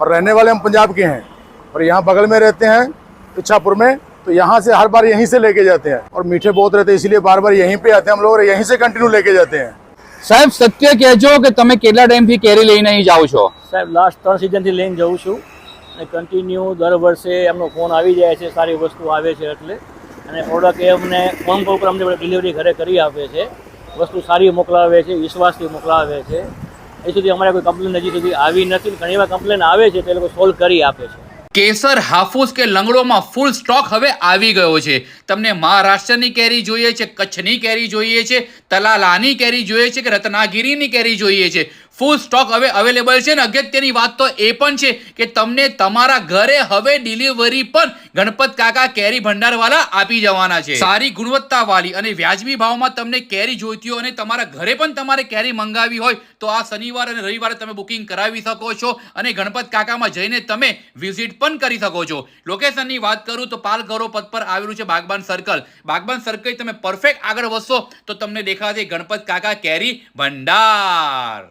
और रहने वाले हम पंजाब के हैं और यहाँ बगल में रहते हैं इच्छापुर में तो यहाँ से हर बार यहीं से लेके जाते हैं और मीठे बहुत रहते हैं इसीलिए बार बार यहीं पे आते हैं हम लोग और यहीं से कंटिन्यू लेके जाते हैं સાહેબ સત્ય કહેજો કે તમે કેટલા ટાઈમથી કેરી લઈને અહીં જાઓ છો સાહેબ લાસ્ટ ત્રણ સિઝનથી લઈને જઉં છું અને કન્ટિન્યુ દર વર્ષે એમનો ફોન આવી જાય છે સારી વસ્તુ આવે છે એટલે અને પ્રોડક્ટ એ અમને ફોન કોલ પર અમને ડિલિવરી ઘરે કરી આપે છે વસ્તુ સારી મોકલાવે છે વિશ્વાસથી મોકલાવે છે એ સુધી અમારે કોઈ કમ્પ્લેન હજી સુધી આવી નથી. ઘણી વાર કમ્પ્લેન આવે છે તે લોકો સોલ્વ કરી આપે છે. કેસર, હાફૂસ કે લંગડોમાં ફૂલ સ્ટોક હવે આવી ગયો છે. તમને મહારાષ્ટ્રની કેરી જોઈએ છે, કચ્છની કેરી જોઈએ છે, તલાલાની કેરી જોઈએ છે કે રત્નાગીરીની કેરી જોઈએ છે? ફૂલ સ્ટોક હવે અવેલેબલ છે અને અગત્યની વાત તો એ પણ છે કે તમને તમારા ઘરે હવે ડિલિવરી પણ ગણપત કાકા કેરી ભંડારવાળા આપી જવાના છે. સારી ગુણવત્તાવાળી અને વ્યાજબી ભાવમાં તમને કેરી જોઈતી હોય અને તમારા ઘરે પણ તમારે કેરી મંગાવી હોય તો આ શનિવાર અને રવિવારે તમે બુકિંગ કરાવી શકો છો અને ગણપત કાકામાં જઈને તમે વિઝિટ પણ કરી શકો છો. લોકેશનની વાત કરું તો પાલ પથ પર આવેલું છે બાગબાન સર્કલ બાગબાન સર્કલ તમે પરફેક્ટ આગળ વધશો તો તમને દેખાશે ગણપત કાકા કેરી ભંડાર.